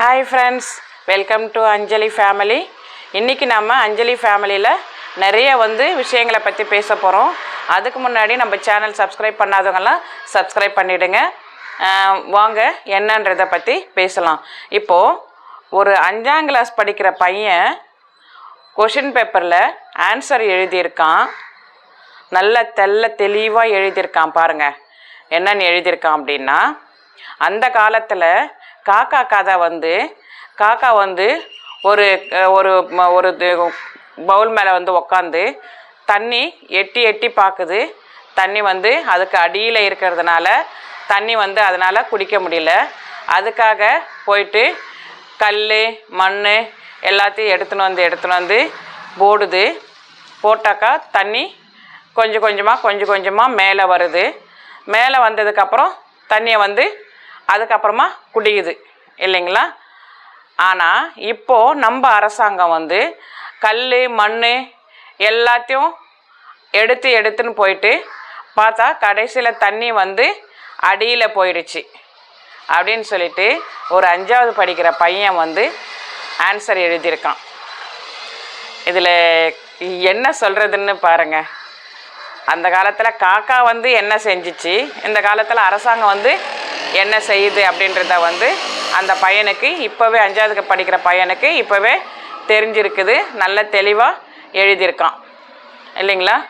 Hi friends welcome to Anjali family இன்றைக்கி நம்ம அஞ்சலி ஃபேமிலியில் நிறைய வந்து விஷயங்களை பற்றி பேச போகிறோம் அதுக்கு முன்னாடி நம்ம சேனல் சப்ஸ்கிரைப் பண்ணாதவங்கெல்லாம் சப்ஸ்கிரைப் பண்ணிவிடுங்க வாங்க என்னன்றதை பற்றி பேசலாம். இப்போது ஒரு அஞ்சாம் கிளாஸ் படிக்கிற பையன் கொஷின் பேப்பரில் ஆன்சர் எழுதியிருக்கான். நல்ல தெள்ள தெளிவாக எழுதியிருக்கான் பாருங்கள் என்னன்னு எழுதியிருக்கான் அப்படின்னா அந்த காலத்தில் காக்கா கதை வந்து காக்கா வந்து ஒரு ஒரு ஒரு பவுல் மேலே வந்து உக்காந்து தண்ணி எட்டி எட்டி பார்க்குது தண்ணி வந்து அதுக்கு அடியில் இருக்கிறதுனால தண்ணி வந்து அதனால் குடிக்க முடியல. அதுக்காக போயிட்டு கல் மண் எல்லாத்தையும் எடுத்துன்னு வந்து எடுத்துன்னு வந்து போடுது. போட்டாக்கா தண்ணி கொஞ்சம் கொஞ்சமாக கொஞ்சம் கொஞ்சமாக மேலே வருது. மேலே வந்ததுக்கப்புறம் தண்ணியை வந்து அதுக்கப்புறமா குடிக்குது இல்லைங்களா? ஆனால் இப்போது நம்ம அரசாங்கம் வந்து கல் மண் எல்லாத்தையும் எடுத்து எடுத்துன்னு போயிட்டு பார்த்தா கடைசியில் தண்ணி வந்து அடியில் போயிடுச்சு. அப்படின்னு சொல்லிட்டு ஒரு அஞ்சாவது படிக்கிற பையன் வந்து ஆன்சர் எழுதியிருக்கான். இதில் என்ன சொல்கிறதுன்னு பாருங்கள் அந்த காலத்தில் காக்கா வந்து என்ன செஞ்சிச்சு? இந்த காலத்தில் அரசாங்கம் வந்து என்ன செய்யுது அப்படின்றத வந்து அந்த பையனுக்கு இப்போவே அஞ்சாவதுக்கு படிக்கிற பையனுக்கு இப்போவே தெரிஞ்சிருக்குது. நல்ல தெளிவாக எழுதியிருக்கான். இல்லைங்களா?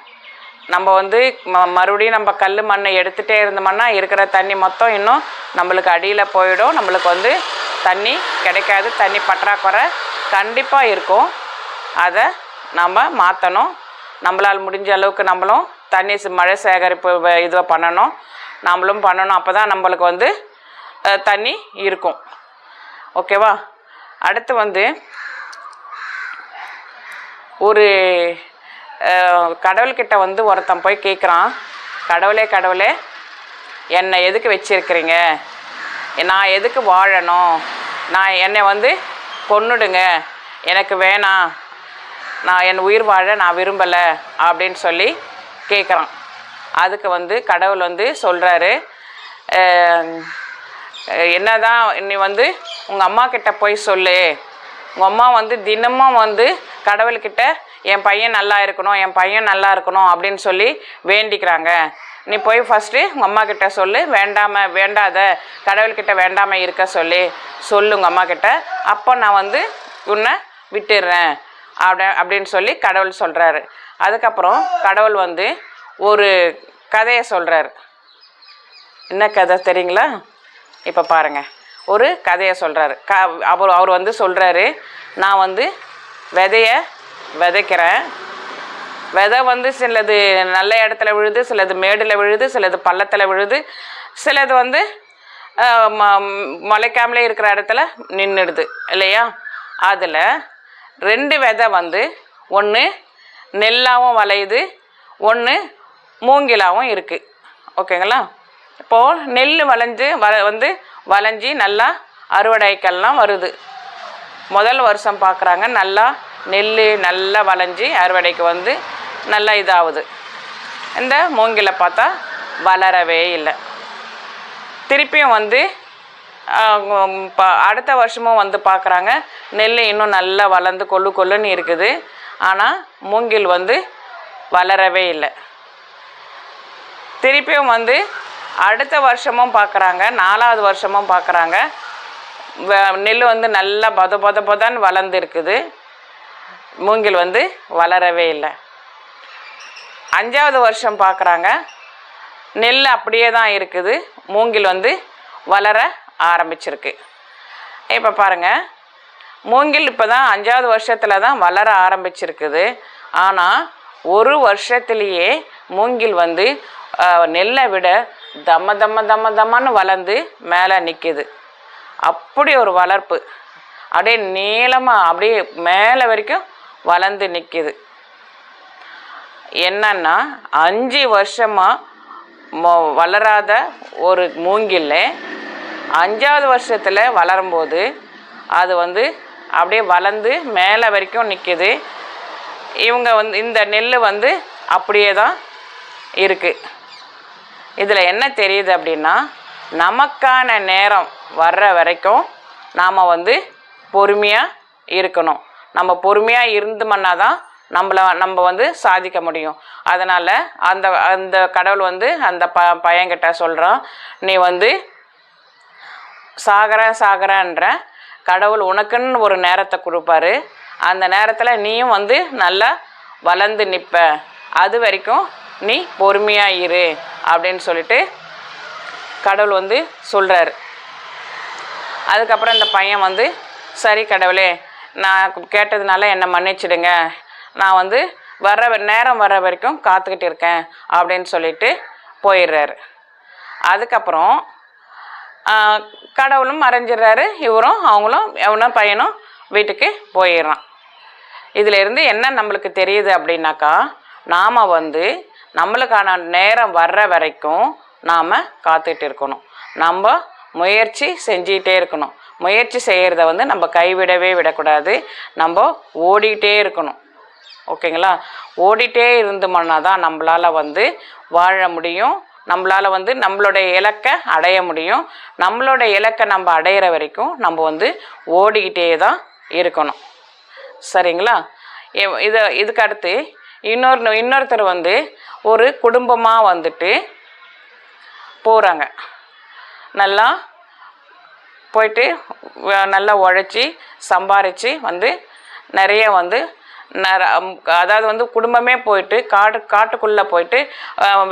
நம்ம வந்து ம மறுபடியும் நம்ம கல் மண்ணை எடுத்துகிட்டே இருந்தோம்னா இருக்கிற தண்ணி மொத்தம் இன்னும் நம்மளுக்கு அடியில் போயிடும். நம்மளுக்கு வந்து தண்ணி கிடைக்காது. தண்ணி பற்றாக்குறை கண்டிப்பாக இருக்கும். அதை நம்ம மாற்றணும் நம்மளால் முடிஞ்ச அளவுக்கு நம்மளும் தண்ணி மழை சேகரிப்பு இதுவாக இதுவை பண்ணணும். நம்மளும் பண்ணணும். அப்போ தான் நம்மளுக்கு வந்து தண்ணி இருக்கும். ஓகேவா? அடுத்து வந்து ஒரு கடவுள்கிட்ட வந்து ஒருத்தன் போய் கேட்குறான் கடவுளே கடவுளே என்னை எதுக்கு வச்சிருக்கிறீங்க? நான் எதுக்கு வாழணும்? நான் என்னை வந்து கொன்னுடுங்க. எனக்கு வேணாம். நான் என் உயிர் வாழ நான் விரும்பலை. அப்படின்னு சொல்லி கேட்குறான் அதுக்கு வந்து கடவுள் வந்து சொல்கிறாரு என்னதான் நீ வந்து உங்கள் அம்மா கிட்ட போய் சொல்லு. உங்கள் அம்மா வந்து தினமும் வந்து கடவுள்கிட்ட என் பையன் நல்லா இருக்கணும் என் பையன் நல்லா இருக்கணும் அப்படின்னு சொல்லி வேண்டிக்கிறாங்க. நீ போய் ஃபஸ்ட்டு உங்கள் அம்மா கிட்ட சொல்லு. வேண்டாம வேண்டாத கடவுள்கிட்ட வேண்டாம இருக்க சொல்லி. சொல்லு உங்கள் அம்மா கிட்ட. அப்போ நான் வந்து உன்னை விட்டுடுறேன் அப்படி அப்படின்னு சொல்லி கடவுள் சொல்கிறாரு அதுக்கப்புறம் கடவுள் வந்து ஒரு கதையை சொல்கிறாரு என்ன கதை தெரியுங்களா? இப்போ பாருங்கள் ஒரு கதையை சொல்கிறாரு க அவர் அவர் வந்து சொல்கிறாரு நான் வந்து விதைய விதைக்கிறேன். விதை வந்து சிலது நல்ல இடத்துல விழுது சிலது மேடில் விழுது சிலது பள்ளத்தில் விழுது சிலது வந்து ம- முளைக்காமலே இருக்கிற இடத்துல நின்றுடுது இல்லையா? அதில் ரெண்டு விதை வந்து ஒன்று நெல்லாகவும் வளையுது ஒன்று மூங்கிலாவும் இருக்குது ஓகேங்களா? இப்போது நெல் வளைஞ்சு வ வந்து வளைஞ்சி நல்லா அறுவடைக்கெல்லாம் வருது. முதல் வருஷம் பார்க்குறாங்க நல்லா நெல் நல்லா வளைஞ்சி அறுவடைக்கு வந்து நல்லா இதாகுது இந்த மூங்கில பார்த்தா வளரவே இல்லை. திருப்பியும் வந்து ப- அடுத்த வருஷமும் வந்து பார்க்குறாங்க நெல் இன்னும் நல்லா வளர்ந்து கொள்ளு கொள்ளுன்னு இருக்குது. ஆனால் மூங்கில் வந்து வளரவே இல்லை. திருப்பியும் வந்து அடுத்த வருஷமும் பார்க்குறாங்க நாலாவது வருஷமும் பார்க்குறாங்க நெல் வந்து நல்லா பத பத பதான்னு வளர்ந்து இருக்குது மூங்கில் வந்து வளரவே இல்லை. அஞ்சாவது வருஷம் பார்க்குறாங்க நெல் அப்படியே தான் இருக்குது. மூங்கில் வந்து வளர ஆரம்பிச்சிருக்கு. இப்போ பாருங்கள் மூங்கில் இப்போ தான் அஞ்சாவது வருஷத்தில் தான் வளர ஆரம்பிச்சிருக்குது. ஆனால் ஒரு வருஷத்துலேயே மூங்கில் வந்து நெல்லை விட தம்ம தம்ம தம்ம தம்மன்னு வளர்ந்து மேலே நிற்கிது அப்படி ஒரு வளர்ப்பு. அப்படியே நீளமாக அப்படியே மேலே வரைக்கும் வளர்ந்து நிற்கிது என்னன்னா அஞ்சு வருஷமாக வளராத ஒரு மூங்கில் அஞ்சாவது வருஷத்தில் வளரும்போது அது வந்து அப்படியே வளர்ந்து மேலே வரைக்கும் நிற்கிது இவங்க வந்து இந்த நெல் வந்து அப்படியே தான் இருக்குது இதில் என்ன தெரியுது அப்படின்னா நமக்கான நேரம் வர்ற வரைக்கும் நாம் வந்து பொறுமையாக இருக்கணும். நம்ம பொறுமையாக இருந்தோம்னா தான் நம்மள நம்ம வந்து சாதிக்க முடியும். அதனால் அந்த அந்த கடவுள் வந்து அந்த ப பையன்கிட்ட சொல்கிறான் நீ வந்து சாகர சாகரன்ற கடவுள் உனக்குன்னு ஒரு நேரத்தை கொடுப்பாரு. அந்த நேரத்தில் நீயும் வந்து நல்லா வளர்ந்து நிற்ப அது வரைக்கும் நீ பொறுமையாக இரு அப்படின்னு சொல்லிட்டு கடவுள் வந்து சொல்கிறாரு அதுக்கப்புறம் இந்த பையன் வந்து சரி கடவுளே நான் கேட்டதுனால என்னை மன்னிச்சிடுங்க. நான் வந்து வர நேரம் வர வரைக்கும் காத்துக்கிட்டு இருக்கேன் அப்படின்னு சொல்லிட்டு போயிடுறாரு. அதுக்கப்புறம் கடவுளும் மறைஞ்சிடுறாரு. இவரும் அவங்களும் எவனும் பையனும் வீட்டுக்கு போயிடுறான். இதிலிருந்து என்ன நம்மளுக்கு தெரியுது அப்படின்னாக்கா நாம் வந்து நம்மளுக்கான நேரம் வர்ற வரைக்கும் நாம் காத்துட்டு இருக்கணும். நம்ம முயற்சி செஞ்சிகிட்டே இருக்கணும். முயற்சி செய்கிறத வந்து நம்ம கைவிடவே விடக்கூடாது. நம்ம ஓடிக்கிட்டே இருக்கணும். ஓகேங்களா? ஓடிட்டே இருந்தோம்னா தான் நம்மளால் வந்து வாழ முடியும். நம்மளால் வந்து நம்மளுடைய இலக்கை அடைய முடியும். நம்மளோட இலக்கை நம்ம அடையிற வரைக்கும் நம்ம வந்து ஓடிக்கிட்டே தான் இருக்கணும். சரிங்களா? இதை இதுக்கு அடுத்து இன்னொரு இன்னொருத்தர் வந்து ஒரு குடும்பமாக வந்துட்டு போகிறாங்க நல்லா போயிட்டு நல்லா உழைச்சி சம்பாரித்து வந்து நிறைய வந்து அதாவது வந்து குடும்பமே போயிட்டு காடு காட்டுக்குள்ளே போயிட்டு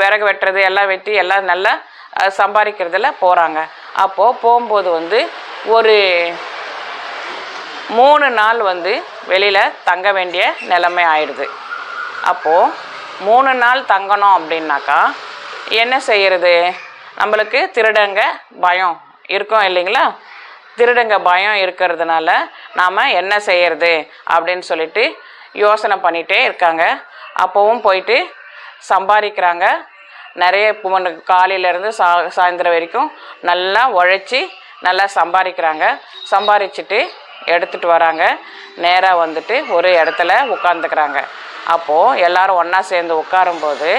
விறகு வெட்டுறது எல்லாம் வெட்டி எல்லாம் நல்லா சம்பாதிக்கிறதுல போகிறாங்க அப்போது போகும்போது வந்து ஒரு மூணு நாள் வந்து வெளியில் தங்க வேண்டிய நிலைமை ஆயிடுது. அப்போது மூணு நாள் தங்கணும் அப்படின்னாக்கா என்ன செய்கிறது நம்மளுக்கு திருடங்க பயம் இருக்கும் இல்லைங்களா? திருடங்க பயம் இருக்கிறதுனால நாம் என்ன செய்கிறது அப்படின்னு சொல்லிட்டு யோசனை பண்ணிகிட்டே இருக்காங்க. அப்போவும் போயிட்டு சம்பாதிக்கிறாங்க. நிறைய பொண்ணு காலையிலேருந்து சா சாயந்தரம் வரைக்கும் நல்லா உழைச்சி நல்லா சம்பாதிக்கிறாங்க. சம்பாதிச்சிட்டு எடுத்துகிட்டு வராங்க. நேராக வந்துட்டு ஒரு இடத்துல உட்காந்துக்கிறாங்க அப்போது எல்லாரும் ஒன்றா சேர்ந்து உட்காரும்போது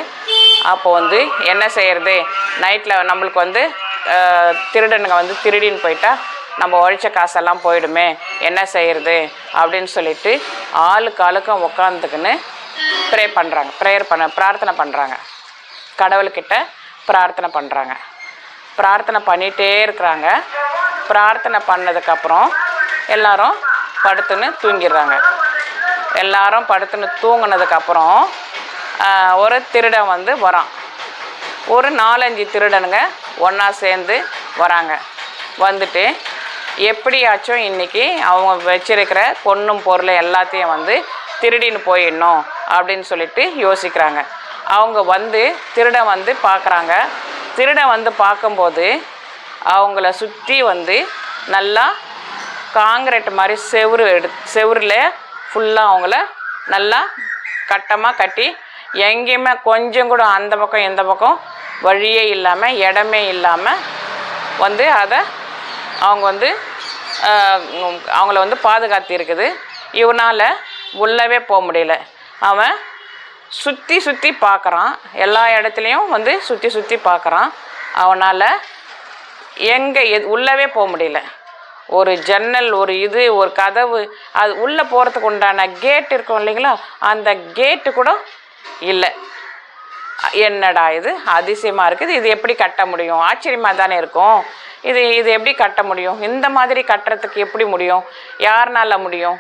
அப்போ வந்து என்ன செய்கிறது நைட்டில் நம்மளுக்கு வந்து திருடனுங்க வந்து திருடின்னு போயிட்டா நம்ம உழைச்ச காசெல்லாம் போயிடுமே. என்ன செய்கிறது அப்படின்னு சொல்லிட்டு ஆளுக்கு ஆளுக்கும் உட்காந்துக்குன்னு ப்ரே பண்ணுறாங்க ப்ரேயர் பண்ண பிரார்த்தனை பண்ணுறாங்க கடவுள்கிட்ட பிரார்த்தனை பண்ணுறாங்க பிரார்த்தனை பண்ணிகிட்டே இருக்கிறாங்க. பிரார்த்தனை பண்ணதுக்கப்புறம் எல்லாரும் படுத்துன்னு தூங்கிடுறாங்க. எல்லாரும் படுத்துன்னு தூங்கினதுக்கப்புறம் ஒரு திருடன் வந்து வரான். ஒரு நாலஞ்சு திருடனுங்க ஒன்றா சேர்ந்து வராங்க. வந்துட்டு எப்படியாச்சும் இன்றைக்கி அவங்க வச்சிருக்கிற பொண்ணும் பொருளை எல்லாத்தையும் வந்து திருடின்னு போயிடணும் அப்படின்னு சொல்லிட்டு யோசிக்கிறாங்க. அவங்க வந்து திருடன் வந்து பார்க்குறாங்க திருடன் வந்து பார்க்கும்போது அவங்கள சுற்றி வந்து நல்லா காங்கிரீட் மாதிரி செவுரு எடு செவுரில் ஃபுல்லாக அவங்கள நல்லா கட்டமாக கட்டி எங்கேயுமே கொஞ்சம் கூட அந்த பக்கம் இந்த பக்கம் வழியே இல்லாமல் இடமே இல்லாமல் வந்து அதை அவங்க வந்து அவங்கள வந்து பாதுகாத்து இருக்குது. இவனால் உள்ளவே போக முடியல. அவன் சுற்றி சுற்றி பார்க்குறான் எல்லா இடத்துலையும் வந்து சுற்றி சுற்றி பார்க்குறான் அவனால் எங்கே எது உள்ளவே போக முடியல. ஒரு ஜன்னல் ஒரு இது ஒரு கதவு அது உள்ளே போகிறதுக்கு உண்டான கேட் இருக்கும் இல்லைங்களா? அந்த கேட்டு கூட இல்லை. என்னடா இது? அதிசயமாக இருக்குது. இது எப்படி கட்ட முடியும்? ஆச்சரியமாக தானே இருக்கும். இது இது எப்படி கட்ட முடியும்? இந்த மாதிரி கட்டுறதுக்கு எப்படி முடியும்? யாருனால முடியும்?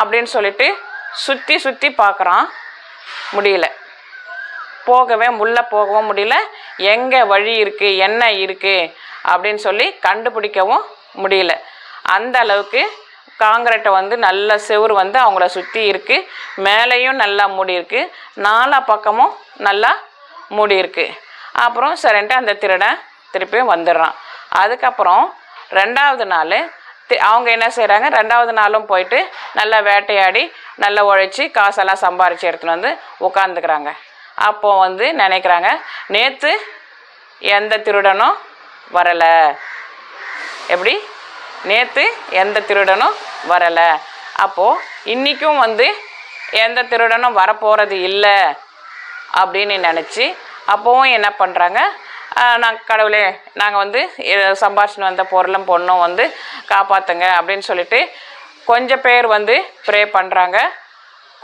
அப்படின்னு சொல்லிட்டு சுற்றி சுற்றி பார்க்குறான் முடியல. போகவே உள்ளே போகவும் முடியல. எங்கே வழி இருக்குது என்ன இருக்குது அப்படின்னு சொல்லி கண்டுபிடிக்கவும் முடியல. அந்த அளவுக்கு காங்கிரட்டை வந்து நல்ல செவுரு வந்து அவங்கள சுற்றி இருக்குது மேலேயும் நல்லா மூடி இருக்கு. நாலா பக்கமும் நல்லா மூடி இருக்கு. அப்புறம் சரின்ட்டு அந்த திருடன் திருப்பியும் வந்துடுறான். அதுக்கப்புறம் ரெண்டாவது நாள் அவங்க என்ன செய்கிறாங்க ரெண்டாவது நாளும் போயிட்டு நல்லா வேட்டையாடி நல்லா உழைச்சி காசெல்லாம் சம்பாரித்து எடுத்துன்னு வந்து உட்காந்துக்கிறாங்க அப்போ வந்து நினைக்கிறாங்க நேற்று எந்த திருடனும் வரலை. எப்படி? நேற்று எந்த திருடனும் வரலை. அப்போது இன்றைக்கும் வந்து எந்த திருடனும் வரப்போகிறது இல்லை அப்படின்னு நினச்சி அப்போவும் என்ன பண்ணுறாங்க நாங்கள் கடவுளே நாங்கள் வந்து சம்பாஷணம் வந்த பொருளும் பொண்ணும் வந்து காப்பாற்றுங்க அப்படின்னு சொல்லிட்டு கொஞ்சம் பேர் வந்து ப்ரே பண்ணுறாங்க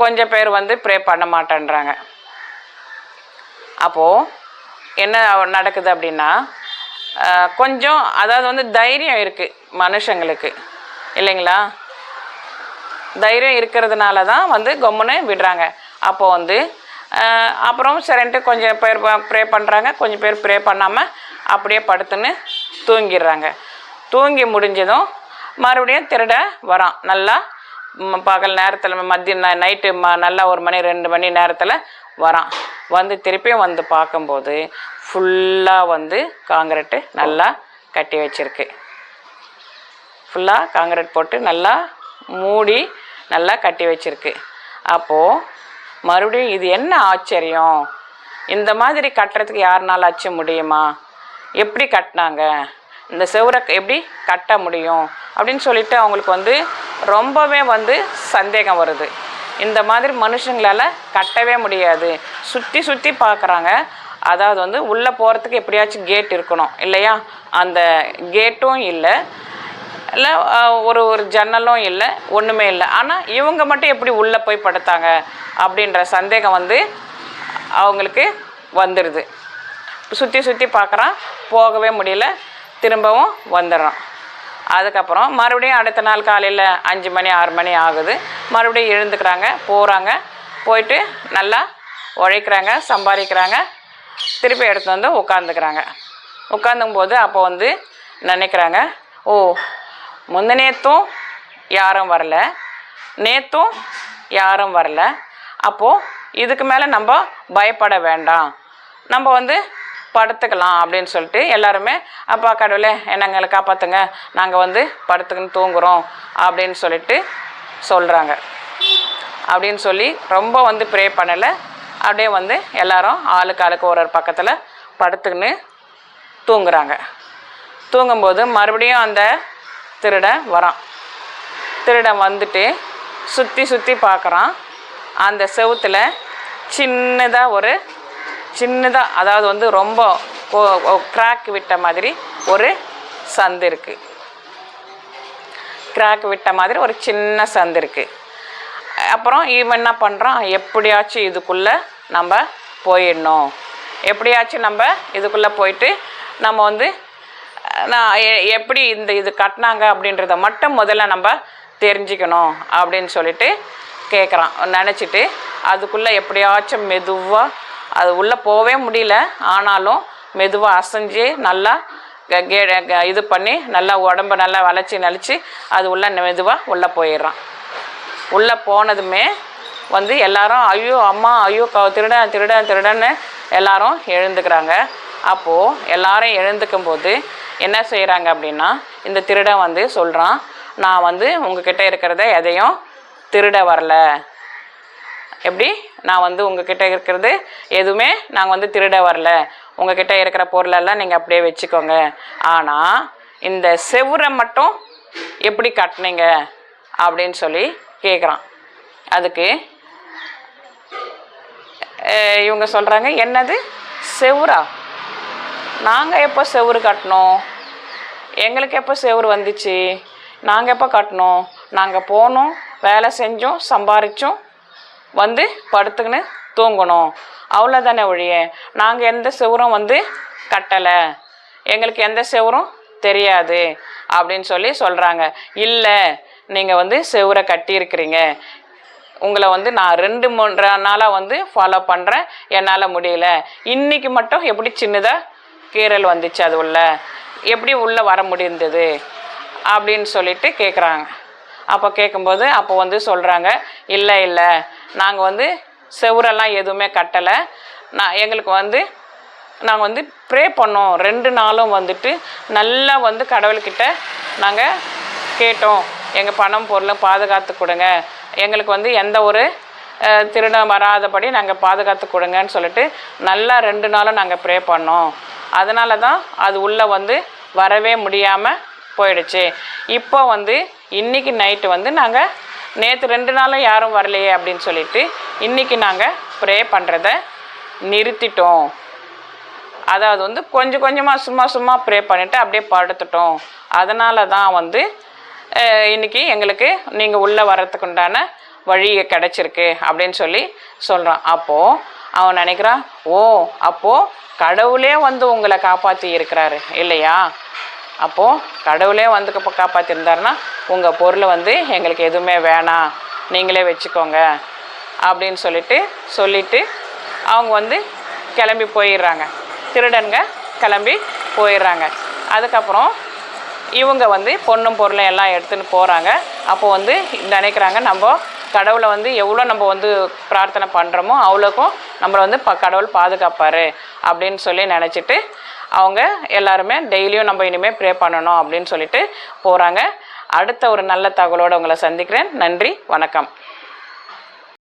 கொஞ்சம் பேர் வந்து ப்ரே பண்ண மாட்டேன்றாங்க. அப்போது என்ன நடக்குது அப்படின்னா கொஞ்சம் அதாவது வந்து தைரியம் இருக்குது மனுஷங்களுக்கு. இல்லைங்களா? தைரியம் இருக்கிறதுனால தான் வந்து கொம்முன்னு விடுறாங்க. அப்போ வந்து அப்புறம் சரின்ட்டு கொஞ்சம் பேர் ப்ரே பண்ணுறாங்க கொஞ்சம் பேர் ப்ரே பண்ணாமல் அப்படியே படுத்துன்னு தூங்கிடுறாங்க. தூங்கி முடிஞ்சதும் மறுபடியும் திருட வரான். நல்லா பகல் நேரத்தில் மதிய நைட்டு ம நல்லா ஒரு மணி ரெண்டு மணி நேரத்தில் வரான். வந்து திருப்பியும் வந்து பார்க்கும்போது ஃபுல்லாக வந்து காங்கிரட்டு நல்லா கட்டி வச்சிருக்கு. ஃபுல்லாக காங்கிரட் போட்டு நல்லா மூடி நல்லா கட்டி வச்சிருக்கு. அப்போது மறுபடியும் இது என்ன ஆச்சரியம்? இந்த மாதிரி கட்டுறதுக்கு யாருனால ஆச்சு முடியுமா? எப்படி கட்டினாங்க? இந்த செவரை எப்படி கட்ட முடியும்? அப்படின்னு சொல்லிட்டு அவங்களுக்கு வந்து ரொம்பவே வந்து சந்தேகம் வருது. இந்த மாதிரி மனுஷங்களால் கட்டவே முடியாது. சுற்றி சுற்றி பார்க்குறாங்க அதாவது வந்து உள்ளே போகிறதுக்கு எப்படியாச்சும் கேட் இருக்கணும் இல்லையா? அந்த கேட்டும் இல்லை. இல்லை ஒரு ஒரு ஜன்னலும் இல்லை ஒன்றுமே இல்லை. ஆனால் இவங்க மட்டும் எப்படி உள்ளே போய் படுத்தாங்க அப்படின்ற சந்தேகம் வந்து அவங்களுக்கு வந்துடுது சுற்றி சுற்றி பார்க்குறான் போகவே முடியல திரும்பவும் வந்துடுறான். அதுக்கப்புறம் மறுபடியும் அடுத்த நாள் காலையில் அஞ்சு மணி ஆறு மணி ஆகுது. மறுபடியும் எழுந்துக்கிறாங்க போகிறாங்க போயிட்டு நல்லா உழைக்கிறாங்க சம்பாதிக்கிறாங்க. திருப்பி எடுத்து வந்து உட்காந்துக்கிறாங்க உட்காந்தும் போது அப்போ வந்து நினைக்கிறாங்க ஓ முந்த நேத்தும் யாரும் வரல. நேத்தும் யாரும் வரல. அப்போது இதுக்கு மேலே நம்ம பயப்பட வேண்டாம். நம்ம வந்து படுத்துக்கலாம் அப்படின்னு சொல்லிட்டு எல்லாருமே அப்பா கடவுளே என்னங்களை காப்பாற்றுங்க நாங்கள் வந்து படுத்துக்கின்னு தூங்குறோம் அப்படின்னு சொல்லிட்டு சொல்கிறாங்க அப்படின்னு சொல்லி ரொம்ப வந்து ப்ரே பண்ணலை. அப்படியே வந்து எல்லாரும் ஆளுக்கு ஆளுக்கு ஒரு ஒரு பக்கத்தில் படுத்துக்கின்னு தூங்குறாங்க. தூங்கும்போது மறுபடியும் அந்த திருடன் வரான். திருடன் வந்துட்டு சுற்றி சுற்றி பார்க்குறான் அந்த செவுத்தில் சின்னதாக ஒரு சின்னதாக அதாவது வந்து ரொம்ப கிராக் விட்ட மாதிரி ஒரு சந்து இருக்குது கிராக் விட்ட மாதிரி ஒரு சின்ன சந்து இருக்குது அப்புறம் இவன் என்ன பண்ணுறான் எப்படியாச்சும் இதுக்குள்ளே நம்ம போயிடணும். எப்படியாச்சும் நம்ம இதுக்குள்ளே போயிட்டு நம்ம வந்து நான் எ- எப்படி இந்த இது கட்டினாங்க அப்படின்றத மட்டும் முதல்ல நம்ம தெரிஞ்சுக்கணும் அப்படின்னு சொல்லிட்டு கேட்குறான் நினச்சிட்டு அதுக்குள்ளே எப்படியாச்சும் மெதுவாக அது உள்ளே போகவே முடியல. ஆனாலும் மெதுவாக அசைஞ்சு நல்லா க- கே இது பண்ணி நல்லா உடம்ப நல்லா வளைச்சி நலிச்சு அது உள்ள மெதுவாக உள்ளே போயிடுறான். உள்ளே போனதுமே வந்து எல்லாரும் ஐயோ அம்மா ஐயோ க திருடன் திருடன் திருடன்னு எல்லாரும் எழுந்துக்கிறாங்க. அப்போது எல்லாரும் எழுந்துக்கும் போது என்ன செய்கிறாங்க அப்படின்னா இந்த திருடன் வந்து சொல்கிறான் நான் வந்து உங்ககிட்ட இருக்கிறத எதையும் திருட வரல. எப்படி? நான் வந்து உங்ககிட்ட இருக்கிறது எதுவுமே நாங்கள் வந்து திருட வரல. உங்ககிட்ட இருக்கிற பொருளெல்லாம் நீங்கள் அப்படியே வச்சுக்கோங்க. ஆனால் இந்த செவுரை மட்டும் எப்படி கட்டினீங்க? அப்படின்னு சொல்லி கேட்குறான் அதுக்கு இவங்க சொல்கிறாங்க என்னது? செவுரா நாங்கள் எப்போ செவுரு கட்டினோம்? எங்களுக்கு எப்போ செவுரு வந்துச்சு? நாங்கள் எப்போ கட்டினோம்? நாங்கள் போனோம் வேலை செஞ்சோம் சம்பாரித்தோம் வந்து படுத்துக்கின்னு தூங்கணும் அவ்வளோதானே ஒழிய நாங்கள் எந்த செவரும் வந்து கட்டலை. எங்களுக்கு எந்த செவரும் தெரியாது அப்படின்னு சொல்லி சொல்கிறாங்க இல்லை நீங்கள் வந்து செவரை கட்டியிருக்கிறீங்க. உங்களை வந்து நான் ரெண்டு மூன்று நாளாக வந்து ஃபாலோ பண்ணுறேன் என்னால் முடியல. இன்னைக்கு மட்டும் எப்படி சின்னதாக கீறல் வந்துச்சு அது உள்ள? எப்படி உள்ளே வர முடிந்தது? அப்படின்னு சொல்லிட்டு கேட்குறாங்க அப்போ கேட்கும்போது அப்போ வந்து சொல்கிறாங்க இல்லை இல்லை. நாங்கள் வந்து செவரெல்லாம் எதுவுமே கட்டலை. நான் எங்களுக்கு வந்து நாங்கள் வந்து ப்ரே பண்ணோம். ரெண்டு நாளும் வந்துட்டு நல்லா வந்து கடவுள்கிட்ட நாங்கள் கேட்டோம். எங்கள் பணம் பொருளும் பாதுகாத்து கொடுங்க. எங்களுக்கு வந்து எந்த ஒரு திருடம் வராதபடி நாங்கள் பாதுகாத்து கொடுங்கன்னு சொல்லிட்டு நல்லா ரெண்டு நாளும் நாங்கள் ப்ரே பண்ணோம். அதனால தான் அது உள்ளே வந்து வரவே முடியாமல் போயிடுச்சு. இப்போ வந்து இன்னைக்கு நைட்டு வந்து நாங்கள் நேற்று ரெண்டு நாளும் யாரும் வரலையே அப்படின்னு சொல்லிட்டு இன்னைக்கு நாங்கள் ப்ரே பண்ணுறத நிறுத்திட்டோம். அதாவது வந்து கொஞ்சம் கொஞ்சமாக சும்மா சும்மா ப்ரே பண்ணிவிட்டு அப்படியே படுத்துட்டோம். அதனால தான் வந்து இன்னைக்கு எங்களுக்கு நீங்கள் உள்ளே வர்றதுக்கு உண்டான வழி கிடச்சிருக்கு அப்படின்னு சொல்லி சொல்கிறான் அப்போது அவன் நினைக்கிறான் ஓ அப்போது கடவுளே வந்து உங்களை காப்பாற்றி இருக்கிறாரு இல்லையா? அப்போது கடவுளே வந்து இப்போ காப்பாற்றிருந்தாருன்னா உங்கள் பொருளை வந்து எங்களுக்கு எதுவுமே வேணாம் நீங்களே வச்சுக்கோங்க அப்படின்னு சொல்லிட்டு சொல்லிட்டு அவங்க வந்து கிளம்பி போயிடுறாங்க. திருடன்க கிளம்பி போயிடுறாங்க. அதுக்கப்புறம் இவங்க வந்து பொண்ணும் பொருளும் எல்லாம் எடுத்துன்னு போகிறாங்க அப்போ வந்து நினைக்கிறாங்க நம்ம கடவுளை வந்து எவ்வளோ நம்ம வந்து பிரார்த்தனை பண்ணுறோமோ அவ்வளோக்கும் நம்மளை வந்து ப கடவுள் பாதுகாப்பார் அப்படின்னு சொல்லி நினச்சிட்டு அவங்க எல்லாருமே டெய்லியும் நம்ம இனிமேல் ப்ரே பண்ணணும் அப்படின்னு சொல்லிட்டு போகிறாங்க அடுத்த ஒரு நல்ல தகவலோடு உங்களை சந்திக்கிறேன். நன்றி வணக்கம்.